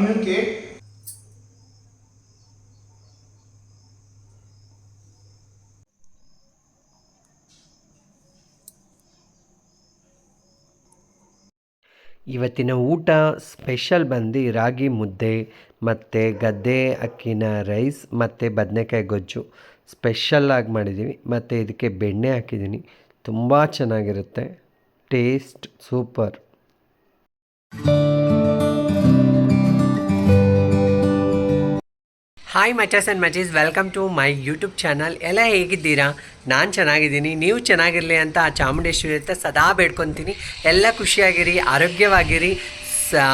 communicate ಇವತ್ತಿನ ಊಟ special ಬಂದು ರಾಗಿ ಮುದ್ದೆ, ಮತ್ತು ಗದ್ದೆ, ಅಕ್ಕಿನ ರೈಸ್, ಮತ್ತು ಬದನೆಕಾಯಿ ಗೊಜ್ಜು. ಸ್ಪೆಷಲ್ಲಾಗಿ ಮಾಡಿದ್ದೀವಿ ಮತ್ತು ಇದಕ್ಕೆ ಬೆಣ್ಣೆ ಹಾಕಿದ್ದೀನಿ ತುಂಬ ಚೆನ್ನಾಗಿರುತ್ತೆ. Taste super. ಹಾಯ್ ಮಚಸ್ and ಮಚೀಸ್ welcome to my YouTube channel ಎಲ್ಲ ಹೇಗಿದ್ದೀರಾ ನಾನು ಚೆನ್ನಾಗಿದ್ದೀನಿ ನೀವು ಚೆನ್ನಾಗಿರಲಿ ಅಂತ ಆ ಚಾಮುಂಡೇಶ್ವರಿ ಅಂತ ಸದಾ ಬೇಡ್ಕೊತೀನಿ. ಎಲ್ಲ ಖುಷಿಯಾಗಿರಿ, ಆರೋಗ್ಯವಾಗಿರಿ. ಸ,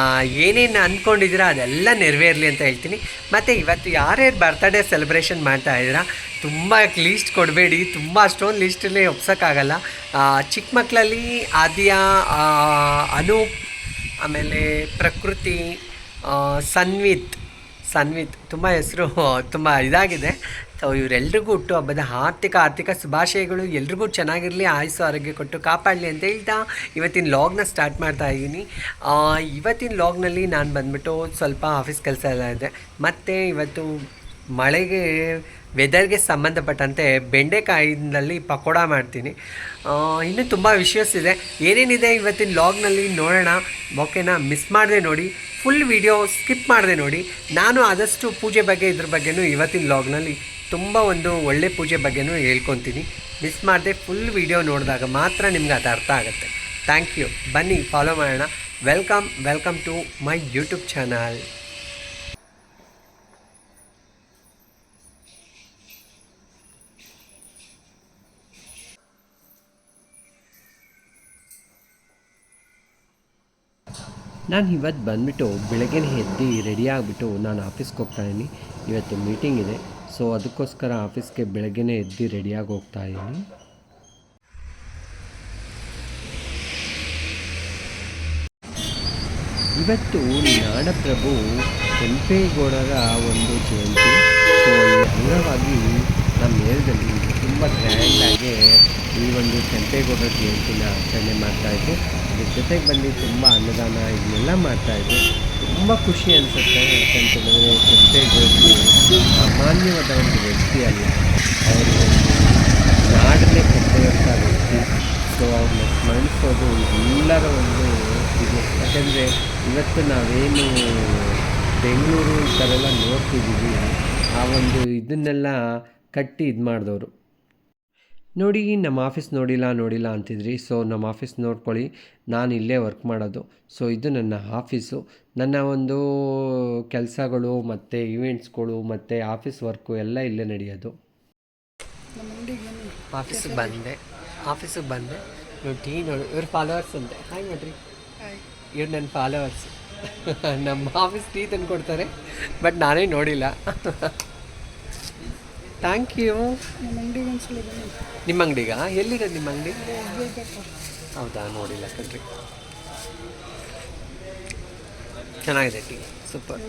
ಏನೇನು ಅಂದ್ಕೊಂಡಿದ್ದೀರಾ ಅದೆಲ್ಲ ನೆರವೇರಲಿ ಅಂತ ಹೇಳ್ತೀನಿ. ಮತ್ತು ಇವತ್ತು ಯಾರ್ಯಾರು ಬರ್ತಡೇ ಸೆಲೆಬ್ರೇಷನ್ ಮಾಡ್ತಾ ಇದ್ದೀರಾ? ತುಂಬ ಲೀಸ್ಟ್ ಕೊಡಬೇಡಿ. ತುಂಬ ಅಷ್ಟೊಂದು ಲೀಸ್ಟಲ್ಲಿ ಒಪ್ಸೋಕ್ಕಾಗಲ್ಲ. ಚಿಕ್ಕ ಮಕ್ಕಳಲ್ಲಿ ಆದ್ಯ ಅನೂಪ್, ಆಮೇಲೆ ಪ್ರಕೃತಿ ಸನ್ವಿತ್ ಸನ್ವಿತ್ ತುಂಬ ಹೆಸರು ತುಂಬ ಇದಾಗಿದೆ. ಸೊ ಇವರೆಲ್ರಿಗೂ ಹುಟ್ಟು ಹಬ್ಬದ ಆರ್ಥಿಕ ಆರ್ಥಿಕ ಶುಭಾಶಯಗಳು. ಎಲ್ರಿಗೂ ಚೆನ್ನಾಗಿರಲಿ, ಆಯಸ್ಸು ಆರೋಗ್ಯ ಕೊಟ್ಟು ಕಾಪಾಡಲಿ ಅಂತ ಹೇಳ್ತಾ ಇವತ್ತಿನ ಲಾಗ್ನ ಸ್ಟಾರ್ಟ್ ಮಾಡ್ತಾ ಇದ್ದೀನಿ ಇವತ್ತಿನ ಲಾಗ್ನಲ್ಲಿ ನಾನು ಬಂದ್ಬಿಟ್ಟು ಸ್ವಲ್ಪ ಆಫೀಸ್ ಕೆಲಸ ಎಲ್ಲ ಇದೆ. ಮತ್ತು ಇವತ್ತು ಮಳೆಗೆ ವೆದರ್ಗೆ ಸಂಬಂಧಪಟ್ಟಂತೆ ಬೆಂಡೆಕಾಯಿನಲ್ಲಿ ಪಕೋಡ ಮಾಡ್ತೀನಿ. ಇನ್ನೂ ತುಂಬ ವಿಷಯಸ್ ಇದೆ. ಏನೇನಿದೆ ಇವತ್ತಿನ ಲಾಗ್ನಲ್ಲಿ ನೋಡೋಣ. ಓಕೆನಾ? ಮಿಸ್ ಮಾಡದೆ ನೋಡಿ. ಫುಲ್ ವಿಡಿಯೋ ಸ್ಕಿಪ್ ಮಾಡದೆ ನೋಡಿ. ನಾನು ಆದಷ್ಟು ಪೂಜೆ ಬಗ್ಗೆ ಇದ್ರ ಬಗ್ಗೆನೂ ಇವತ್ತಿನ ಲಾಗ್ನಲ್ಲಿ ತುಂಬ ಒಂದು ಒಳ್ಳೆ ಪೂಜೆ ಬಗ್ಗೆನೂ ಹೇಳ್ಕೊತೀನಿ. ಮಿಸ್ ಮಾಡದೆ ಫುಲ್ ವಿಡಿಯೋ ನೋಡಿದಾಗ ಮಾತ್ರ ನಿಮ್ಗೆ ಅದು ಅರ್ಥ ಆಗುತ್ತೆ. Thank you. ಬನ್ನಿ, ಫಾಲೋ ಮಾಡೋಣ. Welcome welcome to my YouTube channel. ನಾನು ಇವತ್ತು ಬಂದುಬಿಟ್ಟು ಬೆಳಗ್ಗೆನೇ ಎದ್ದು ರೆಡಿ ಆಗಿಬಿಟ್ಟು ನಾನು ಆಫೀಸ್ಗೆ ಹೋಗ್ತಾ ಇದ್ದೀನಿ. ಇವತ್ತು ಮೀಟಿಂಗ್ ಇದೆ. ಸೊ ಅದಕ್ಕೋಸ್ಕರ ಆಫೀಸ್ಗೆ ಬೆಳಗ್ಗೆನೇ ಎದ್ದು ರೆಡಿಯಾಗಿ ಹೋಗ್ತಾ ಇದ್ದೀನಿ. ಇವತ್ತು ನಾಡಪ್ರಭು ಕೆಂಪೇಗೌಡರ ಒಂದು ಜಯಂತಿ. ಸೊ ಅಂಗವಾಗಿ ನಮ್ಮ ಏರಿಯಾದಲ್ಲಿ ತುಂಬ ಗ್ರ್ಯಾಂಡಾಗಿ ಈ ಒಂದು ಕೆಂಪೇಗೌಡರ ಜಯಂತಿನ ಆಚರಣೆ ಮಾಡ್ತಾಯಿದ್ದೆ ಅದ್ರ ಜೊತೆಗೆ ಬಂದು ತುಂಬ ಅನ್ನದಾನ ಇದನ್ನೆಲ್ಲ ಮಾಡ್ತಾಯಿದ್ದೆ ತುಂಬ ಖುಷಿ ಅನಿಸುತ್ತೆ. ಯಾಕಂತಂದರೆ ಕೆಂಪೇಗೌಡರು ಸಾಮಾನ್ಯವಾದ ಒಂದು ವ್ಯಕ್ತಿ ಅಲ್ಲ. ಅವರು ನಾಡನ್ನೇ ಕೊಟ್ಟಿರುವಂಥ ವ್ಯಕ್ತಿ. ಸೊ ಅವ್ರನ್ನ ಸ್ಮರಿಸೋದು ಎಲ್ಲರ ಒಂದು ಇದು. ಯಾಕಂದರೆ ಇವತ್ತು ನಾವೇನು ಬೆಂಗಳೂರು ಈ ಥರ ಎಲ್ಲ ನೋಡ್ತಿದ್ದೀವಿ. ಆ ಒಂದು ಇದನ್ನೆಲ್ಲ ಕಟ್ಟಿ ಇದು ಮಾಡಿದವರು ನೋಡಿ ನಮ್ಮ ಆಫೀಸ್ ನೋಡಿಲ್ಲ ನೋಡಿಲ್ಲ ಅಂತಿದ್ರಿ. ಸೊ ನಮ್ಮ ಆಫೀಸ್ ನೋಡ್ಕೊಳ್ಳಿ. ನಾನು ಇಲ್ಲೇ ವರ್ಕ್ ಮಾಡೋದು. ಸೊ ಇದು ನನ್ನ ಆಫೀಸು. ನನ್ನ ಒಂದು ಕೆಲಸಗಳು ಮತ್ತು ಇವೆಂಟ್ಸ್ಗಳು ಮತ್ತು ಆಫೀಸ್ ವರ್ಕು ಎಲ್ಲ ಇಲ್ಲೇ ನಡೆಯೋದು. ಆಫೀಸಿಗೆ ಬಂದೆ. ಆಫೀಸಿಗೆ ಬಂದೆ. ನೋಡಿ ಟೀ ನೋಡು ಇವ್ರ ಫಾಲೋವರ್ಸ್ ಅಂತೆ. ಹಾಯ್ ಮಾಡ್ರಿ ಇವ್ರು ನನ್ನ ಫಾಲೋವರ್ಸ್ ನಮ್ಮ ಆಫೀಸ್ ಟೀ ತಂದು ಕೊಡ್ತಾರೆ ಬಟ್ ನಾನೇ ನೋಡಿಲ್ಲ. ಥ್ಯಾಂಕ್ ಯು ನಿಮ್ಮ ಅಂಗಡಿಗ? ಎಲ್ಲಿರೋದು ನಿಮ್ಮ ಅಂಗಡಿ? ಹೌದಾ ನೋಡಿಲ್ಲ ಕಣ್ರಿ. ಚೆನ್ನಾಗಿದೆ ಟೀ ಸೂಪರ್.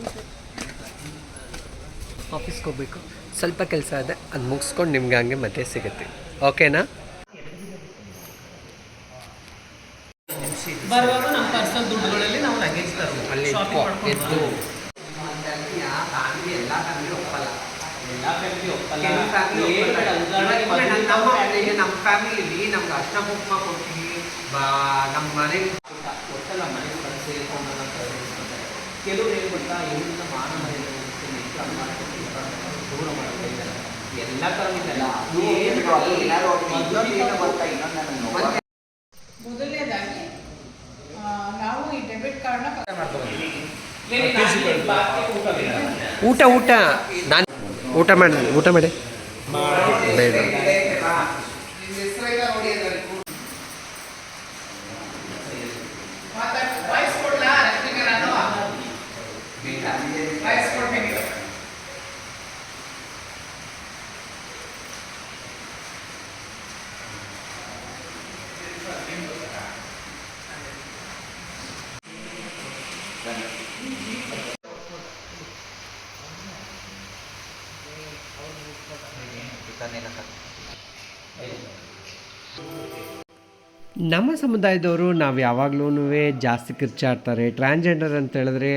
ಆಫೀಸ್ಗೆ ಹೋಗ್ಬೇಕು. ಸ್ವಲ್ಪ ಕೆಲಸ ಇದೆ ಅದು ಮುಗಿಸ್ಕೊಂಡು ನಿಮ್ಗೆ ಹಂಗೆ ಮತ್ತೆ ಸಿಗುತ್ತೆ. ಓಕೆನಾ ಬರುವಾಗ ನಮ್ಮ ಪರ್ಸನಲ್ ದುಡ್ಡುಗಳಲ್ಲಿ ನಾವು ಲಗೇಜ್ ತರಬೇಕು ಅಲ್ಲಿ ಶಾಪಿಂಗ್ ಮಾಡ್ಕೊಂಡು ಎದ್ದು ಎಲ್ಲ ಫ್ಯಾಮಿಲಿ ಒಪ್ಪಲ್ಲ ಕೆಲವು family ಏನು ಒಪ್ಪಲ್ಲ. ಉದಾಹರಣೆಗೆ ಇವಾಗ ಮದುವೆ ನಮ್ಮ ನಮ್ಮ ಫ್ಯಾಮಿಲಿಗೆ ನಮ್ಮ ಫ್ಯಾಮಿಲಿಲಿ ಕೊಡ್ತೀವಿ ಬಾ ನಮ್ಮ ಮನೆಗೆ ಒಟ್ಟಲ್ಲ ಮನೆಗೆ ಬಂದು ಸೇರಿಕೊಂಡು ಅಂತ ಹೇಳ್ತಾರೆ. ಕೆಲವ್ರು ಏನು ಗೊತ್ತಾ ಇವರಿಂದ ಮಾನ ಮರ್ಯಾದೆ ಉಳಿಸಿ ನೆಟ್ಟು ಅನ್ನ ಮಾಡ್ಕೊಂಡು ಇರ್ತಾರೆ. ದೂರ ಮಾಡ್ತಾ ಇದ್ದಾರೆ ಎಲ್ಲ ಥರ ಇದೆಲ್ಲ ಮೊದಲನೇದಾಗಿ ಆ, ನಾವು ಈ ಡೆಬಿಟ್ ಕಾರ್ಡ್ನ ಊಟ ಊಟ ನಾನು ಊಟ ಮಾಡಿ ಊಟ ಮಾಡಿ ಬೇಡ Obrigado. ನಮ್ಮ ಸಮುದಾಯದವರು ನಾವು ಯಾವಾಗ್ಲೂ ಜಾಸ್ತಿ ಕಿರ್ಚಾಡ್ತಾರೆ ಟ್ರಾನ್ಸ್ಜೆಂಡರ್ ಅಂತ ಹೇಳಿದ್ರೆ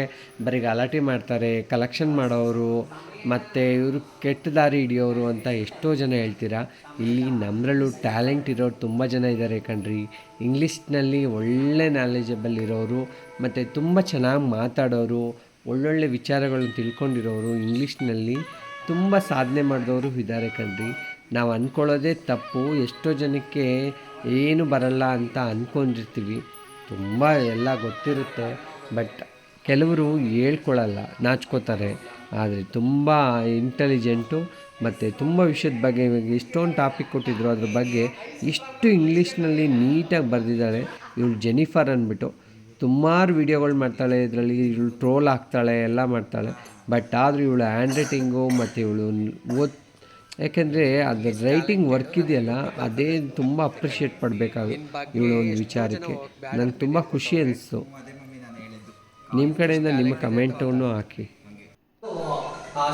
ಬರೀ ಗಲಾಟೆ ಮಾಡ್ತಾರೆ ಕಲೆಕ್ಷನ್ ಮಾಡೋರು ಮತ್ತು ಇವರು ಕೆಟ್ಟ ದಾರಿ ಹಿಡಿಯೋರು ಅಂತ ಎಷ್ಟೋ ಜನ ಹೇಳ್ತೀರಾ? ಇಲ್ಲಿ ನಮ್ಮರಲ್ಲೂ ಟ್ಯಾಲೆಂಟ್ ಇರೋರು ತುಂಬ ಜನ ಇದ್ದಾರೆ ಕಣ್ರಿ. ಇಂಗ್ಲೀಷ್ನಲ್ಲಿ ಒಳ್ಳೆ ನಾಲೆಜಬಲ್ ಇರೋರು ಮತ್ತು ತುಂಬ ಚೆನ್ನಾಗಿ ಮಾತಾಡೋರು ಒಳ್ಳೊಳ್ಳೆ ವಿಚಾರಗಳನ್ನು ತಿಳ್ಕೊಂಡಿರೋರು ಇಂಗ್ಲೀಷ್ನಲ್ಲಿ ತುಂಬ ಸಾಧನೆ ಮಾಡಿದವರು ಇದ್ದಾರೆ ಕಣ್ರಿ. ನಾವು ಅಂದ್ಕೊಳ್ಳೋದೇ ತಪ್ಪು, ಎಷ್ಟೋ ಜನಕ್ಕೆ ಏನು ಬರಲ್ಲ ಅಂತ ಅಂದ್ಕೊಂಡಿರ್ತೀವಿ ತುಂಬ ಎಲ್ಲ ಗೊತ್ತಿರುತ್ತೆ, ಬಟ್ ಕೆಲವರು ಹೇಳ್ಕೊಳ್ಳಲ್ಲ, ನಾಚ್ಕೋತಾರೆ. ಆದರೆ ತುಂಬ ಇಂಟೆಲಿಜೆಂಟು ಮತ್ತು ತುಂಬ ವಿಷಯದ ಬಗ್ಗೆ ಇವಾಗ ಇಷ್ಟೊಂದು ಟಾಪಿಕ್ ಕೊಟ್ಟಿದ್ರು, ಅದ್ರ ಬಗ್ಗೆ ಇಷ್ಟು ಇಂಗ್ಲೀಷ್ನಲ್ಲಿ ನೀಟಾಗಿ ಬರೆದಿದ್ದಾಳೆ ಇವಳು ಜೆನಿಫರ್ ಅಂದ್ಬಿಟ್ಟು, ಸುಮಾರು ವೀಡಿಯೋಗಳು ಮಾಡ್ತಾಳೆ, ಇದರಲ್ಲಿ ಇವಳು ಟ್ರೋಲ್ ಆಗ್ತಾಳೆ, ಎಲ್ಲ ಮಾಡ್ತಾಳೆ. ಬಟ್ ಆದರೂ ಇವಳು ಹ್ಯಾಂಡ್ ರೈಟಿಂಗು ಮತ್ತು ಇವಳು ಓದ್ ಯಾಕೆಂದರೆ ಅದು ರೈಟಿಂಗ್ ವರ್ಕ್ ಇದೆಯಲ್ಲ, ಅದೇ ತುಂಬ ಅಪ್ರಿಷಿಯೇಟ್ ಪಡಬೇಕಾಗ ಇವಳು ಒಂದು ವಿಚಾರಕ್ಕೆ. ನಂಗೆ ತುಂಬ ಖುಷಿ ಅನಿಸ್ತು. ನಿಮ್ಮ ಕಡೆಯಿಂದ ನಿಮ್ಮ ಕಮೆಂಟನ್ನು ಹಾಕಿ.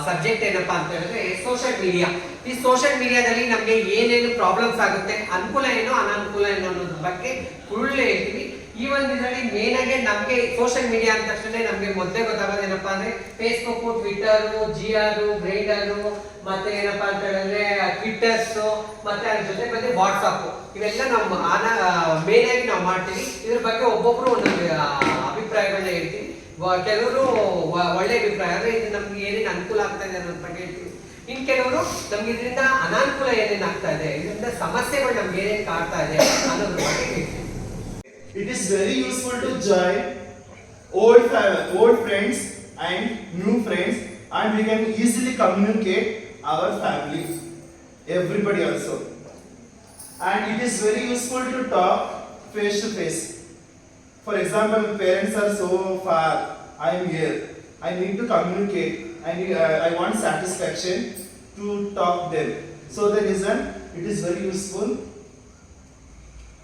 ಸಬ್ಜೆಕ್ಟ್ ಏನಪ್ಪಾ ಅಂತ ಹೇಳಿದ್ರೆ ಸೋಷಿಯಲ್ ಮೀಡಿಯಾ ಈ ಸೋಷಿಯಲ್ ಮೀಡಿಯಾದಲ್ಲಿ ನಮಗೆ ಏನೇನು ಪ್ರಾಬ್ಲಮ್ಸ್ ಆಗುತ್ತೆ, ಅನುಕೂಲ ಏನು ಅನಾನುಕೂಲ ಏನು ಅನ್ನೋದ್ರ ಬಗ್ಗೆ ಫುಲ್ ಒಂದು ಇದರಲ್ಲಿ ಮೇನ್ ಆಗಿ ನಮಗೆ ಸೋಷಿಯಲ್ ಮೀಡಿಯಾ ಅಂದ ತಕ್ಷಣ ನಮಗೆ ಮೊದಲೇ ಗೊತ್ತಾಗೋದು ಏನಪ್ಪಾ ಅಂದ್ರೆ ಫೇಸ್ಬುಕ್ ಟ್ವಿಟರ್ ಜಿಆರ್ ಗ್ರೈಡರ್ ಮತ್ತೆ ಏನಪ್ಪಾ ಅಂತ ಹೇಳಿದ್ರೆ ಟ್ವಿಟರ್ಸ್ ಮತ್ತೆ ಅದ್ರ ಜೊತೆ ಬಂದು ವಾಟ್ಸಪ್ ಇವೆಲ್ಲ ನಮ್ಮ ಮೇನ್ ಆಗಿ ನಾವು ಮಾಡ್ತೀವಿ. ಇದ್ರ ಬಗ್ಗೆ ಒಬ್ಬೊಬ್ರು ಒಂದೊಂದು ಅಭಿಪ್ರಾಯಗಳನ್ನ ಹೇಳ್ತೀವಿ. ಕೆಲವರು ಒಳ್ಳೆ ಅಭಿಪ್ರಾಯ. ಅಂದ್ರೆ ಇದು ನಮ್ಗೆ ಏನೇನು ಅನುಕೂಲ ಆಗ್ತಾ ಇದೆ ಅನ್ನೋದ್ರ ಬಗ್ಗೆ ಹೇಳ್ತೀವಿ. ಇನ್ ಕೆಲವರು ನಮ್ಗೆ ಇದರಿಂದ ಅನಾನುಕೂಲ ಏನೇನು ಆಗ್ತಾ ಇದೆ, ಇದರಿಂದ ಸಮಸ್ಯೆಗಳು ನಮ್ಗೆ ಏನೇನು ಕಾಡ್ತಾ ಇದೆ ಅನ್ನೋದ್ರ ಬಗ್ಗೆ ಹೇಳ್ತೀವಿ. It is very useful to join old old friends and new friends, and we can easily communicate our family, everybody also. And it is very useful to talk face to face. For example, parents are so far, I am here. I need to communicate. I need, uh, I want satisfaction to talk them. So the reason it is very useful.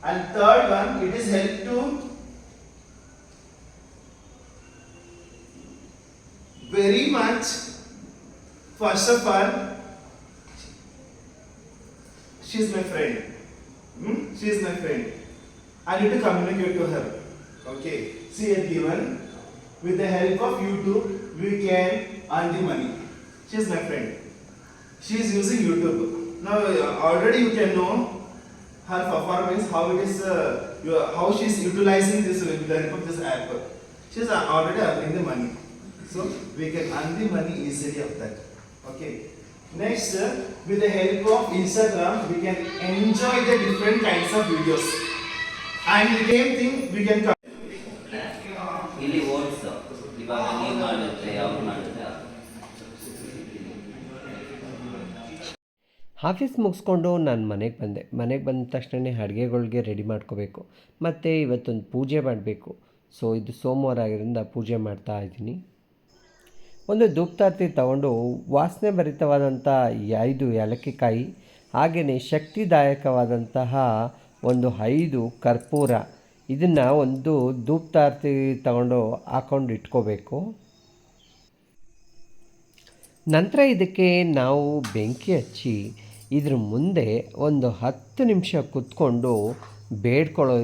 And third one, it is help to very much. First of all, she is my friend. Hmm? She is my friend. I need to communicate to her. Okay. She has given. With the help of YouTube, we can earn the money. She is my friend. She is using YouTube. Now uh, already you can know her performance, how it is, uh, your, how she is utilizing this with the help of this app. She is uh, already earning the money. So we can earn the money easily of that. Okay. Next, uh, with the help of Instagram, we can enjoy the different kinds of videos. And the same thing we can. Office ಮುಗಿಸ್ಕೊಂಡು ನಾನು ಮನೆಗೆ ಬಂದೆ. ಮನೆಗೆ ಬಂದ ತಕ್ಷಣವೇ ಅಡುಗೆಗಳ್ಗೆ ready ಮಾಡ್ಕೋಬೇಕು. ಮತ್ತು ಇವತ್ತೊಂದು ಪೂಜೆ ಮಾಡಬೇಕು. ಸೊ, ಇದು ಸೋಮವಾರ ಆಗಿರೋದ್ರಿಂದ ಪೂಜೆ ಮಾಡ್ತಾ ಇದ್ದೀನಿ. ಒಂದು ಧೂಪ್ತಾರ್ತಿ ತಗೊಂಡು ವಾಸನೆ ಭರಿತವಾದಂಥ ಐದು ಏಲಕ್ಕಿಕಾಯಿ, ಹಾಗೆಯೇ ಶಕ್ತಿದಾಯಕವಾದಂತಹ ಒಂದು ಐದು ಕರ್ಪೂರ, ಇದನ್ನು ಒಂದು ಧೂಪ್ತಾರ್ತಿ ತಗೊಂಡು ಹಾಕ್ಕೊಂಡು ಇಟ್ಕೋಬೇಕು. ನಂತರ ಇದಕ್ಕೆ ನಾವು ಬೆಂಕಿ ಹಚ್ಚಿ ಇದ್ರ ಮುಂದೆ ಒಂದು ಹತ್ತು ನಿಮಿಷ ಕುತ್ಕೊಂಡು ಬೇಡ್ಕೊಳ್ಳೋ.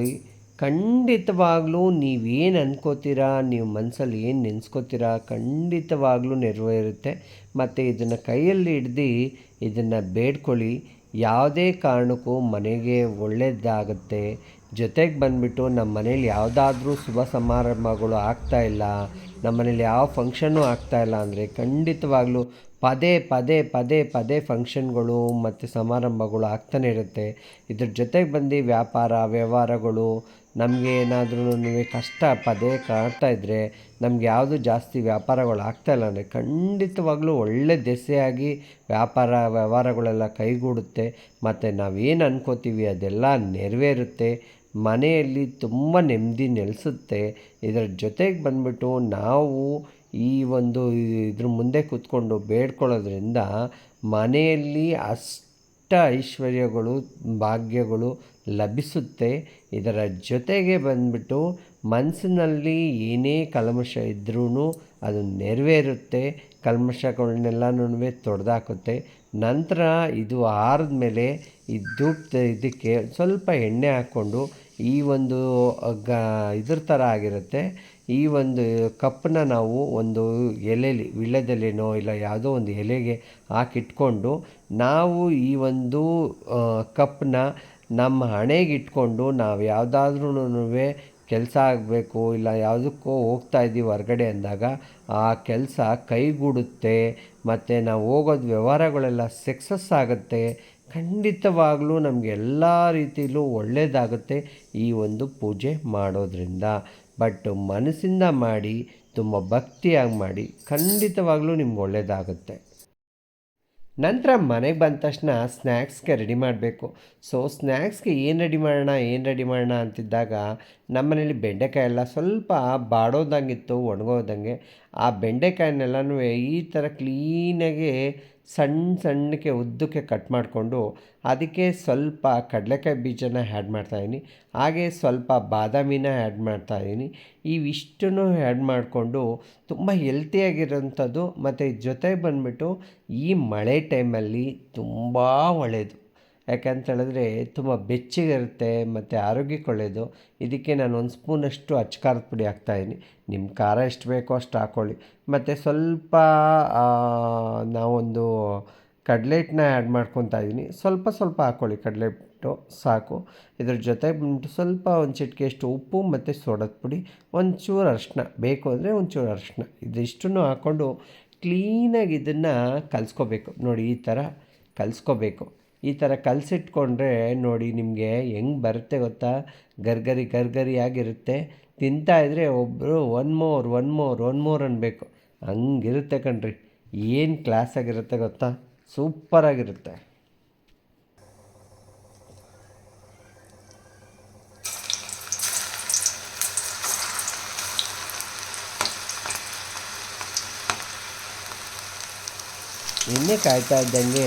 ಖಂಡಿತವಾಗ್ಲೂ ನೀವೇನು ಅನ್ಕೋತೀರಾ, ನೀವು ಮನಸ್ಸಲ್ಲಿ ಏನು ನೆನೆಸ್ಕೋತೀರಾ ಖಂಡಿತವಾಗ್ಲೂ ನೆರವೇರುತ್ತೆ. ಮತ್ತು ಇದನ್ನು ಕೈಯಲ್ಲಿ ಹಿಡ್ದು ಇದನ್ನು ಬೇಡ್ಕೊಳ್ಳಿ. ಯಾವುದೇ ಕಾರಣಕ್ಕೂ ಮನೆಗೆ ಒಳ್ಳೆಯದಾಗುತ್ತೆ ಜೊತೆಗೆ ಬಂದುಬಿಟ್ಟು ನಮ್ಮ ಮನೇಲಿ ಯಾವುದಾದ್ರೂ ಶುಭ ಸಮಾರಂಭಗಳು ಆಗ್ತಾ ಇಲ್ಲ ನಮ್ಮ ಮನೇಲಿ ಯಾವ ಫಂಕ್ಷನ್ನು ಆಗ್ತಾ ಇಲ್ಲ ಅಂದರೆ ಖಂಡಿತವಾಗ್ಲೂ ಪದೇ ಪದೇ ಪದೇ ಪದೇ ಫಂಕ್ಷನ್ಗಳು ಮತ್ತು ಸಮಾರಂಭಗಳು ಆಗ್ತಾನೆ ಇರುತ್ತೆ. ಇದ್ರ ಜೊತೆಗೆ ಬಂದು ವ್ಯಾಪಾರ, ವ್ಯವಹಾರಗಳು, ನಮಗೆ ಏನಾದ್ರೂ ಕಷ್ಟ ಪದೇ ಕಾಡ್ತಾ ಇದ್ದರೆ ನಮ್ಗೆ ಯಾವುದು ಜಾಸ್ತಿ ವ್ಯಾಪಾರಗಳು ಆಗ್ತಾ ಇಲ್ಲ ಅಂದರೆ ಖಂಡಿತವಾಗ್ಲೂ ಒಳ್ಳೆ ದೆಸೆಯಾಗಿ ವ್ಯಾಪಾರ, ವ್ಯವಹಾರಗಳೆಲ್ಲ ಕೈಗೂಡುತ್ತೆ. ಮತ್ತು ನಾವೇನು ಅನ್ಕೋತೀವಿ ಅದೆಲ್ಲ ನೆರವೇರುತ್ತೆ. ಮನೆಯಲ್ಲಿ ತುಂಬ ನೆಮ್ಮದಿ ನೆಲೆಸುತ್ತೆ. ಇದರ ಜೊತೆಗೆ ಬಂದ್ಬಿಟ್ಟು ನಾವು ಈ ಒಂದು ಇದ್ರ ಮುಂದೆ ಕೂತ್ಕೊಂಡು ಬೇಡ್ಕೊಳ್ಳೋದ್ರಿಂದ ಮನೆಯಲ್ಲಿ ಅಷ್ಟ ಐಶ್ವರ್ಯಗಳು, ಭಾಗ್ಯಗಳು ಲಭಿಸುತ್ತೆ. ಇದರ ಜೊತೆಗೆ ಬಂದ್ಬಿಟ್ಟು ಮನಸ್ಸಿನಲ್ಲಿ ಏನೇ ಕಲ್ಮಶ ಇದ್ರೂ ಅದು ನೆರವೇರುತ್ತೆ. ಕಲ್ಮಶಗಳನ್ನೆಲ್ಲನೂ ತೊಡೆದಾಕುತ್ತೆ. ನಂತರ ಇದು ಆರಿದ ಮೇಲೆ ಧೂಪ ಇದಕ್ಕೆ ಸ್ವಲ್ಪ ಎಣ್ಣೆ ಹಾಕ್ಕೊಂಡು ಈ ಒಂದು, ಗ, ಇದ್ರ ಥರ ಆಗಿರುತ್ತೆ. ಈ ಒಂದು ಕಪ್ಪನ್ನ ನಾವು ಒಂದು ಎಲೆಯಲ್ಲಿ ವಿಳ್ಯದೆಲೆನೋ ಇಲ್ಲ ಯಾವುದೋ ಒಂದು ಎಲೆಗೆ ಹಾಕಿಟ್ಕೊಂಡು ನಾವು ಈ ಒಂದು ಕಪ್ಪನ್ನ ನಮ್ಮ ಹಣೆಗಿಟ್ಕೊಂಡು ನಾವು ಯಾವುದಾದ್ರೂ ಕೆಲಸ ಆಗಬೇಕು ಇಲ್ಲ ಯಾವುದಕ್ಕೋ ಹೋಗ್ತಾ ಇದ್ದೀವಿ ಹೊರಗಡೆ ಅಂದಾಗ, ಆ ಕೆಲಸ ಕೈಗೂಡುತ್ತೆ, ಮತ್ತು ನಾವು ಹೋಗೋದು ವ್ಯವಹಾರಗಳೆಲ್ಲ ಸಕ್ಸಸ್ ಆಗುತ್ತೆ. ಖಂಡಿತವಾಗ್ಲೂ ನಮಗೆ ಎಲ್ಲ ರೀತಿಯಲ್ಲೂ ಒಳ್ಳೆಯದಾಗುತ್ತೆ ಈ ಒಂದು ಪೂಜೆ ಮಾಡೋದ್ರಿಂದ. ಬಟ್ ಮನಸ್ಸಿಂದ ಮಾಡಿ, ತುಂಬ ಭಕ್ತಿಯಾಗಿ ಮಾಡಿ ಖಂಡಿತವಾಗ್ಲೂ ನಿಮ್ಗೆ ಒಳ್ಳೆಯದಾಗುತ್ತೆ ನಂತರ ಮನೆಗೆ ಬಂದ ತಕ್ಷಣ ಸ್ನ್ಯಾಕ್ಸ್ಗೆ ರೆಡಿ ಮಾಡಬೇಕು. ಸೊ ಸ್ನ್ಯಾಕ್ಸ್ಗೆ ಏನು ರೆಡಿ ಮಾಡೋಣ, ಏನು ರೆಡಿ ಮಾಡೋಣ ಅಂತಿದ್ದಾಗ ನಮ್ಮನೇಲಿ ಬೆಂಡೆಕಾಯಿ ಎಲ್ಲ ಸ್ವಲ್ಪ ಬಾಡೋದಂಗಿತ್ತು, ಒಣಗೋದಂಗೆ. ಆ ಬೆಂಡೆಕಾಯಿನೆಲ್ಲನೂ ಈ ಥರ ಕ್ಲೀನಾಗಿ ಸಣ್ಣ ಸಣ್ಣಕ್ಕೆ ಉದ್ದಕ್ಕೆ ಕಟ್ ಮಾಡಿಕೊಂಡು ಅದಕ್ಕೆ ಸ್ವಲ್ಪ ಕಡಲೆಕಾಯಿ ಬೀಜನ ಆ್ಯಡ್ ಮಾಡ್ತಾಯಿದ್ದೀನಿ ಹಾಗೆ ಸ್ವಲ್ಪ ಬಾದಾಮಿನ ಆ್ಯಡ್ ಮಾಡ್ತಾಯಿದ್ದೀನಿ ಇವಿಷ್ಟನ್ನು ಆ್ಯಡ್ ಮಾಡಿಕೊಂಡು ತುಂಬ ಹೆಲ್ತಿಯಾಗಿರೋಂಥದ್ದು ಮತ್ತು ಜೊತೆಗೆ ಬಂದುಬಿಟ್ಟು ಈ ಮಳೆ ಟೈಮಲ್ಲಿ ತುಂಬ ಒಳ್ಳೆಯದು ಯಾಕಂತ ಹೇಳಿದ್ರೆ ತುಂಬ ಬೆಚ್ಚಗಿರುತ್ತೆ ಮತ್ತು ಆರೋಗ್ಯಕ್ಕೆ ಒಳ್ಳೆಯದು ಇದಕ್ಕೆ ನಾನು ಒಂದು ಸ್ಪೂನಷ್ಟು ಅಚ್ಚ ಖಾರದ ಪುಡಿ ಹಾಕ್ತಾಯಿದ್ದೀನಿ ನಿಮ್ಮ ಖಾರ ಎಷ್ಟು ಬೇಕೋ ಅಷ್ಟು ಹಾಕ್ಕೊಳ್ಳಿ ಮತ್ತು ಸ್ವಲ್ಪ ನಾವೊಂದು ಕಡಲೆ ಹಿಟ್ಟನ್ನ ಆ್ಯಡ್ ಮಾಡ್ಕೊತಾ ಇದ್ದೀನಿ ಸ್ವಲ್ಪ ಸ್ವಲ್ಪ ಹಾಕ್ಕೊಳ್ಳಿ ಕಡಲೆ ಹಿಟ್ಟು ಸಾಕು. ಇದ್ರ ಜೊತೆ ಬಂದ್ಬಿಟ್ಟು ಸ್ವಲ್ಪ ಒಂದು ಚಿಟಿಕೆಯಷ್ಟು ಉಪ್ಪು ಮತ್ತು ಸೋಡದ ಪುಡಿ, ಒಂಚೂರು ಅರಿಶಿನ ಬೇಕು ಅಂದರೆ ಒಂಚೂರು ಅರಿಶಿನ ಇದಿಷ್ಟನ್ನು ಹಾಕ್ಕೊಂಡು ಕ್ಲೀನಾಗಿ ಇದನ್ನು ಕಲಿಸ್ಕೋಬೇಕು. ನೋಡಿ ಈ ಥರ ಕಲಿಸ್ಕೋಬೇಕು. ಈ ಥರ ಕಲಸಿಟ್ಕೊಂಡ್ರೆ ನೋಡಿ ನಿಮಗೆ ಹೆಂಗೆ ಬರುತ್ತೆ ಗೊತ್ತಾ? ಗರ್ಗರಿ ಗರ್ಗರಿಯಾಗಿರುತ್ತೆ. ತಿಂತಾ ಇದ್ದರೆ ಒಬ್ಬರು one more one more one more ಅನ್ನಬೇಕು ಹಂಗಿರುತ್ತೆ ಕಣ್ರಿ. ಏನು ಕ್ಲಾಸಾಗಿರುತ್ತೆ ಗೊತ್ತಾ? ಸೂಪರಾಗಿರುತ್ತೆ ಇನ್ನೇ ಕಾಯ್ತಾ ಇದ್ದಂಗೆ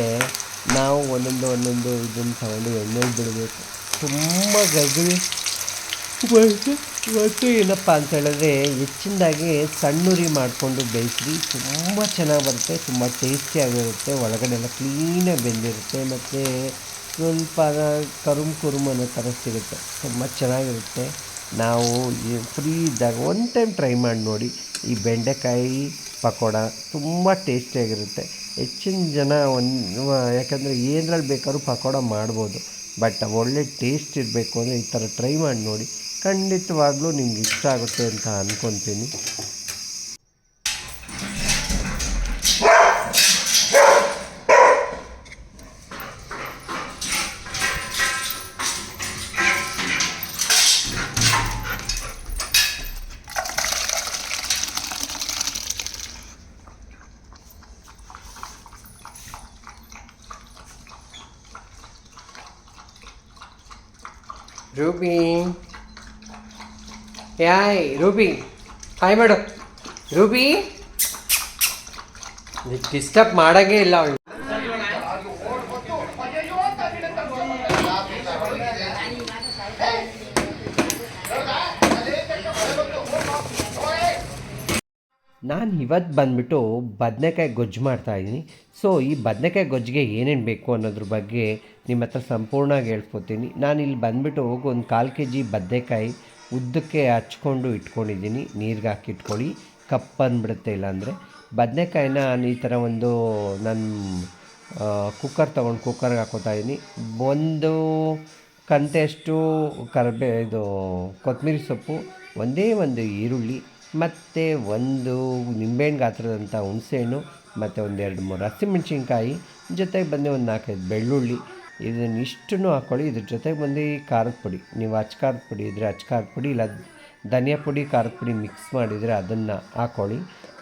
ನಾವು ಒಂದೊಂದು ಒಂದೊಂದು ಇದನ್ನು ತಗೊಂಡು ಎಣ್ಣೆಲಿ ಬಿಡಬೇಕು. ತುಂಬ ಗರ್ಗರಿ ಮತ್ತು ಏನಪ್ಪ ಅಂತ ಹೇಳಿದ್ರೆ ಹೆಚ್ಚಿನದಾಗಿ ಸಣ್ಣುರಿ ಮಾಡಿಕೊಂಡು ಬೇಯಿಸ್ರಿ. ತುಂಬ ಚೆನ್ನಾಗಿ ಬರುತ್ತೆ, ತುಂಬ ಟೇಸ್ಟಿಯಾಗಿರುತ್ತೆ ಒಳಗಡೆ ಎಲ್ಲ ಕ್ಲೀನಾಗಿ ಬೆಂದಿರುತ್ತೆ, ಮತ್ತು ಸ್ವಲ್ಪ ಕರುಮ್ ಕುರುಮ್ ಅನ್ನೋ ಥರ ಸಿಗುತ್ತೆ. ತುಂಬ ಚೆನ್ನಾಗಿರುತ್ತೆ. ನಾವು ಫ್ರೀ ಇದ್ದಾಗ ಒನ್ ಟೈಮ್ ಟ್ರೈ ಮಾಡಿ ನೋಡಿ. ಈ ಬೆಂಡೆಕಾಯಿ ಪಕೋಡ ತುಂಬ ಟೇಸ್ಟಿಯಾಗಿರುತ್ತೆ ಹೆಚ್ಚಿನ ಜನ ಒಂದು ಯಾಕಂದರೆ ಏನರಲ್ಲಿ ಬೇಕಾದ್ರೂ ಪಕೋಡ ಮಾಡ್ಬೋದು. ಬಟ್ ಒಳ್ಳೆ ಟೇಸ್ಟ್ ಇರಬೇಕು ಅಂದರೆ ಈ ಥರ ಟ್ರೈ ಮಾಡಿ ನೋಡಿ. ಖಂಡಿತವಾಗ್ಲೂ ನಿಮ್ಗೆ ಇಷ್ಟ ಆಗುತ್ತೆ ಅಂತ ಅಂದ್ಕೊತೀನಿ ರೂಬಿ. ಯಾಯ್ ರೂಬಿ. ಹಾಯ್ ಮಾಡು. ರೂಬಿ. ಡಿಸ್ಟರ್ಬ್ ಮಾಡಂಗೇ ಇಲ್ಲ ಅವಳು. ನಾನು ಇವತ್ತು ಬಂದುಬಿಟ್ಟು ಬದನೆಕಾಯಿ ಗೊಜ್ಜು ಮಾಡ್ತಾಯಿದ್ದೀನಿ ಸೊ ಈ ಬದನೆಕಾಯಿ ಗೊಜ್ಜಿಗೆ ಏನೇನು ಬೇಕು ಅನ್ನೋದ್ರ ಬಗ್ಗೆ ನಿಮ್ಮ ಹತ್ರ ಸಂಪೂರ್ಣವಾಗಿ ಹೇಳ್ಕೊತೀನಿ ನಾನು ಇಲ್ಲಿ ಬಂದುಬಿಟ್ಟು ಒಂದು ಕಾಲು ಕೆ ಜಿ ಬದನೆಕಾಯಿ ಉದ್ದಕ್ಕೆ ಹಚ್ಕೊಂಡು ಇಟ್ಕೊಂಡಿದ್ದೀನಿ. ನೀರಿಗೆ ಹಾಕಿ ಇಟ್ಕೊಳ್ಳಿ ಕಪ್ ಬಂದುಬಿಡುತ್ತೆ ಇಲ್ಲಾಂದರೆ. ಬದನೆಕಾಯಿನ ನಾನು ಈ ಥರ ಒಂದು ನನ್ನ ಕುಕ್ಕರ್ ತೊಗೊಂಡು ಕುಕ್ಕರ್ಗೆ ಹಾಕೋತಾ ಇದ್ದೀನಿ. ಒಂದು ಕಂತೆಯಷ್ಟು ಕರಿಬೇ, ಇದು ಕೊತ್ತಂಬರಿ ಸೊಪ್ಪು, ಒಂದೇ ಒಂದು ಈರುಳ್ಳಿ ಮತ್ತು ಒಂದು ನಿಂಬೆಹಣ್ಣು ಗಾತ್ರದಂಥ ಹುಣಸೆಹಣ್ಣು, ಮತ್ತು ಒಂದೆರಡು ಮೂರು ಹಸಿಮೆಣ್ಸಿನ್ಕಾಯಿ, ಜೊತೆಗೆ ಬಂದು ಒಂದು ನಾಲ್ಕೈದು ಬೆಳ್ಳುಳ್ಳಿ. ಇದನ್ನ ಇಷ್ಟನ್ನು ಹಾಕ್ಕೊಳ್ಳಿ. ಇದ್ರ ಜೊತೆಗೆ ಬಂದು ಖಾರದ ಪುಡಿ. ನೀವು ಅಚ್ಚ ಖಾರದ ಪುಡಿ ಇದ್ದರೆ ಅಚ್ಚ ಖಾರದ ಪುಡಿ, ಇಲ್ಲ ಧನಿಯಾ ಪುಡಿ, ಖಾರದ ಪುಡಿ ಮಿಕ್ಸ್ ಮಾಡಿದರೆ ಅದನ್ನು ಹಾಕ್ಕೊಳ್ಳಿ.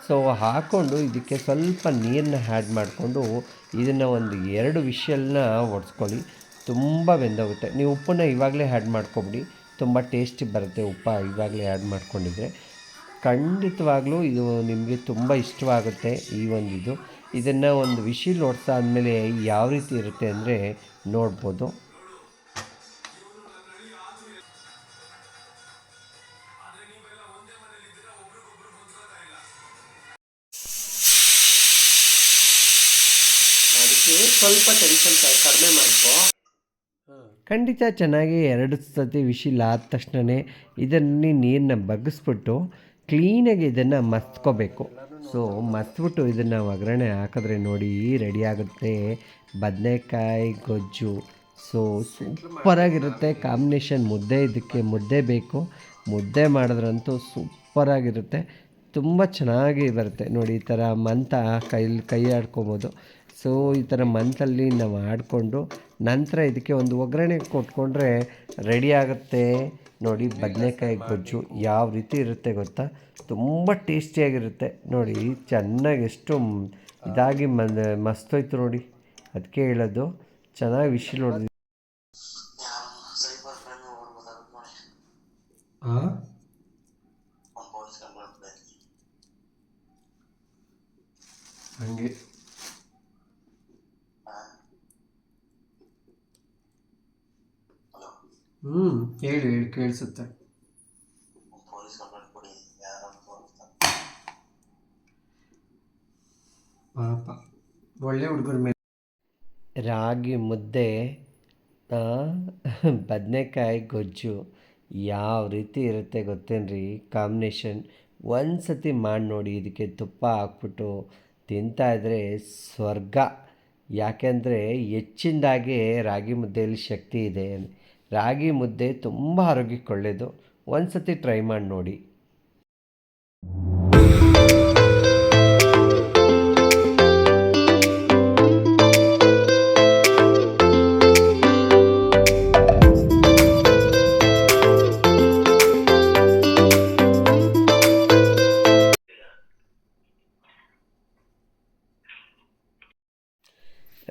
ಸೊ, ಹಾಕ್ಕೊಂಡು ಇದಕ್ಕೆ ಸ್ವಲ್ಪ ನೀರನ್ನ ಆ್ಯಡ್ ಮಾಡಿಕೊಂಡು ಇದನ್ನು ಒಂದು ಎರಡು ವಿಷಲ್ನ ಒಡ್ಸ್ಕೊಳ್ಳಿ. ತುಂಬ ಬೆಂದೋಗುತ್ತೆ. ನೀವು ಉಪ್ಪನ್ನ ಇವಾಗಲೇ ಆ್ಯಡ್ ಮಾಡ್ಕೊಬಿಡಿ. ತುಂಬ ಟೇಸ್ಟಿ ಬರುತ್ತೆ ಉಪ್ಪ ಇವಾಗಲೇ ಆ್ಯಡ್ ಮಾಡ್ಕೊಂಡಿದ್ರೆ. ಖಂಡಿತವಾಗ್ಲೂ ಇದು ನಿಮಗೆ ತುಂಬ ಇಷ್ಟವಾಗುತ್ತೆ ಈ ಒಂದು ಇದು ಇದನ್ನು ಒಂದು ವಿಶಿಲ್ ಆದಮೇಲೆ ಯಾವ ರೀತಿ ಇರುತ್ತೆ ಅಂದರೆ ನೋಡ್ಬೋದು. ಅದಕ್ಕೆ ಸ್ವಲ್ಪ ಟೆನ್ಷನ್ ಕಡಿಮೆ ಮಾಡ್ಕೋ. ಖಂಡಿತ ಚೆನ್ನಾಗಿ ಎರಡು ಸತಿ ವಿಶಿಲ್ ಆದ ತಕ್ಷಣವೇ ಇದನ್ನು ನೀರನ್ನ ಬಗ್ಗಿಸ್ಬಿಟ್ಟು ಕ್ಲೀನಾಗಿ ಇದನ್ನು ಮಸ್ಕೋಬೇಕು ಸೊ ಮಸ್ತ್ಬಿಟ್ಟು ಇದನ್ನು ಒಗ್ಗರಣೆ ಹಾಕಿದ್ರೆ ನೋಡಿ ರೆಡಿ ಆಗುತ್ತೆ. ಬದನೆಕಾಯಿ, ಗೊಜ್ಜು. ಸೊ ಸೂಪರಾಗಿರುತ್ತೆ ಕಾಂಬಿನೇಷನ್ ಮುದ್ದೆ ಇದಕ್ಕೆ ಮುದ್ದೆ ಬೇಕು. ಮುದ್ದೆ ಮಾಡಿದ್ರಂತೂ ಸೂಪರಾಗಿರುತ್ತೆ ತುಂಬ ಚೆನ್ನಾಗಿ ಬರುತ್ತೆ. ನೋಡಿ, ಈ ಥರ ಮಂತ ಕೈಲಿ ಕೈ ಆಡ್ಕೊಬೋದು ಸೊ ಈ ಥರ ಮಂತಲ್ಲಿ ನಾವು ಆಡಿಕೊಂಡು ನಂತರ ಇದಕ್ಕೆ ಒಂದು ಒಗ್ಗರಣೆ ಕೊಟ್ಕೊಂಡ್ರೆ ರೆಡಿ ಆಗುತ್ತೆ. ನೋಡಿ ಬದನೆಕಾಯಿ ಗೊಜ್ಜು ಯಾವ ರೀತಿ ಇರುತ್ತೆ ಗೊತ್ತಾ? ತುಂಬ ಟೇಸ್ಟಿಯಾಗಿರುತ್ತೆ. ನೋಡಿ ಚೆನ್ನಾಗಿ ಎಷ್ಟು ಇದಾಗಿ ಮಸ್ತ್ ಮಸ್ತೋಯ್ತು ನೋಡಿ. ಅದಕ್ಕೆ ಹೇಳೋದು ಚೆನ್ನಾಗಿ ವಿಶಿಲ್ ಹೊಡೆದು ಹಾಂ ಹಂಗೆ. ಹ್ಞೂ ಹೇಳಿ ಹೇಳಿ ಕೇಳಿಸುತ್ತೆ. ಪಾಪ ಒಳ್ಳೆ ಹುಡುಗರ ಮೇಲೆ. ರಾಗಿ ಮುದ್ದೆ ಬದನೆಕಾಯಿ ಗೊಜ್ಜು ಯಾವ ರೀತಿ ಇರುತ್ತೆ ಗೊತ್ತೇನ್ರಿ? ಕಾಂಬಿನೇಷನ್ ಒಂದು ಸತಿ ಮಾಡಿ ನೋಡಿ ಇದಕ್ಕೆ ತುಪ್ಪ ಹಾಕ್ಬಿಟ್ಟು ತಿಂತಾಯಿದ್ರೆ ಸ್ವರ್ಗ. ಯಾಕೆಂದರೆ ಹೆಚ್ಚಿಂದಾಗೆ ರಾಗಿ ಮುದ್ದೆಯಲ್ಲಿ ಶಕ್ತಿ ಇದೆ ರಾಗಿ ಮುದ್ದೆ ತುಂಬ ಆರೋಗ್ಯಕ್ಕೆ ಒಳ್ಳೆಯದು ಒಂದು ಸತಿ ಟ್ರೈ ಮಾಡಿ ನೋಡಿ.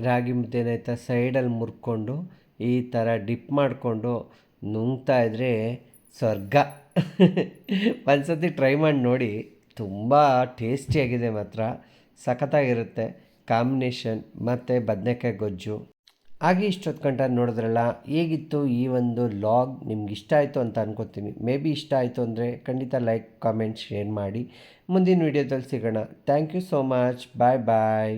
ರಾಗಿ ಮುದ್ದೆನಾಯ್ತಾ ಸೈಡಲ್ಲಿ ಮುರ್ಕೊಂಡು ಈ ಥರ ಡಿಪ್ ಮಾಡಿಕೊಂಡು ನುಂಗ್ತಾ ಇದ್ದರೆ ಸ್ವರ್ಗ. ಒಂದು ಟ್ರೈ ಮಾಡಿ ನೋಡಿ. ತುಂಬ ಟೇಸ್ಟಿಯಾಗಿದೆ ಮಾತ್ರ. ಸಖತ್ತಾಗಿರುತ್ತೆ. ಕಾಂಬಿನೇಷನ್ ಮತ್ತು ಬದನೆಕಾಯಿ ಗೊಜ್ಜು. ಹಾಗೆ ಇಷ್ಟೊತ್ತು ಗಂಟ ನೋಡಿದ್ರಲ್ಲ, ಹೇಗಿತ್ತು ಈ ಒಂದು ಲಾಗ್? ನಿಮ್ಗೆ ಇಷ್ಟ ಆಯಿತು ಅಂತ ಅನ್ಕೋತೀನಿ. ಮೇ ಬಿ ಇಷ್ಟ ಆಯಿತು ಅಂದರೆ ಖಂಡಿತ ಲೈಕ್, ಕಾಮೆಂಟ್, ಶೇರ್ ಮಾಡಿ. ಮುಂದಿನ ವೀಡಿಯೋದಲ್ಲಿ ಸಿಗೋಣ. Thank you so much. Bye bye.